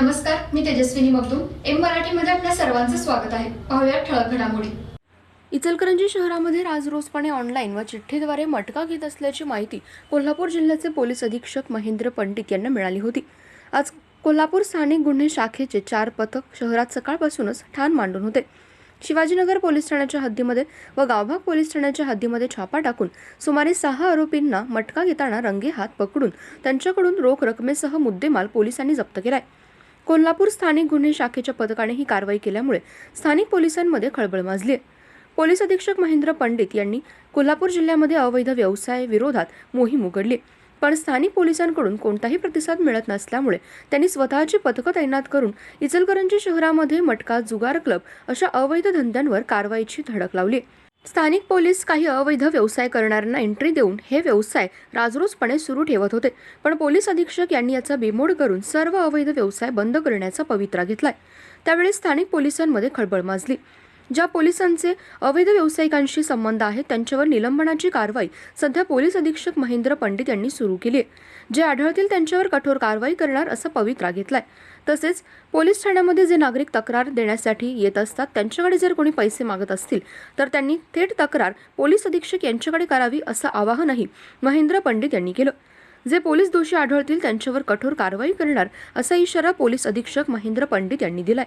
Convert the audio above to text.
नमस्कार मी तेजस्विनी मगदूम. एम मराठीमध्ये आपल्या सर्वांचं स्वागत आहे. पाहूया ठळक घडामोडी. इचलकरंजी शहरामध्ये राजरोसपणे ऑनलाईन व चिठ्ठीद्वारे मटका घेत असल्याची माहिती कोल्हापूर जिल्ह्याचे पोलीस अधीक्षक महेंद्र पंडित यांना मिळाली होती. आज कोल्हापूर स्थानिक गुन्हे शाखेचे चार पथक शहरात सकाळपासूनच ठाण मांडून होते. शिवाजीनगर पोलीस ठाण्याच्या हद्दीमध्ये व गावभाग पोलीस ठाण्याच्या हद्दीमध्ये छापा टाकून सुमारे सहा आरोपींना मटका घेताना रंगेहात पकडून त्यांच्याकडून रोख रकमेसह मुद्देमाल पोलिसांनी जप्त केलाय. कोल्हापूर स्थानिक गुन्हे शाखेच्या पथकाने ही कारवाई केल्यामुळे स्थानिक पोलिसांमध्ये खळबळ माजली आहे. पोलीस अधीक्षक महेंद्र पंडित यांनी कोल्हापूर जिल्ह्यामध्ये अवैध व्यवसाय विरोधात मोहीम उघडली. पण स्थानिक पोलिसांकडून कोणताही प्रतिसाद मिळत नसल्यामुळे त्यांनी स्वतःची पथकं तैनात करून इचलकरंजी शहरामध्ये मटका जुगार क्लब अशा अवैध धंद्यांवर कारवाईची धडक लावली. स्थानिक पोलीस काही अवैध व्यवसाय करणाऱ्यांना एंट्री देऊन हे व्यवसाय राजरोसपणे सुरू ठेवत होते. पण पोलीस अधीक्षक यांनी याचा बिमोड करून सर्व अवैध व्यवसाय बंद करण्याचा पवित्रा घेतलाय. त्यावेळी स्थानिक पोलिसांमध्ये खळबळ माजली. ज्या पोलिसांचे अवैध व्यावसायिकांशी संबंध आहेत त्यांच्यावर निलंबनाची कारवाई सध्या पोलीस अधीक्षक महेंद्र पंडित यांनी सुरू केली आहे. जे आढळतील त्यांच्यावर कठोर कारवाई करणार असा पवित्रा घेतलाय. तसेच पोलीस ठाण्यामध्ये जे नागरिक तक्रार देण्यासाठी येत असतात त्यांच्याकडे जर कोणी पैसे मागत असतील तर त्यांनी थेट तक्रार पोलीस अधीक्षक यांच्याकडे करावी असं आवाहनही महेंद्र पंडित यांनी केलं. जे पोलीस दोषी आढळतील त्यांच्यावर कठोर कारवाई करणार असा इशारा पोलीस अधीक्षक महेंद्र पंडित यांनी दिलाय.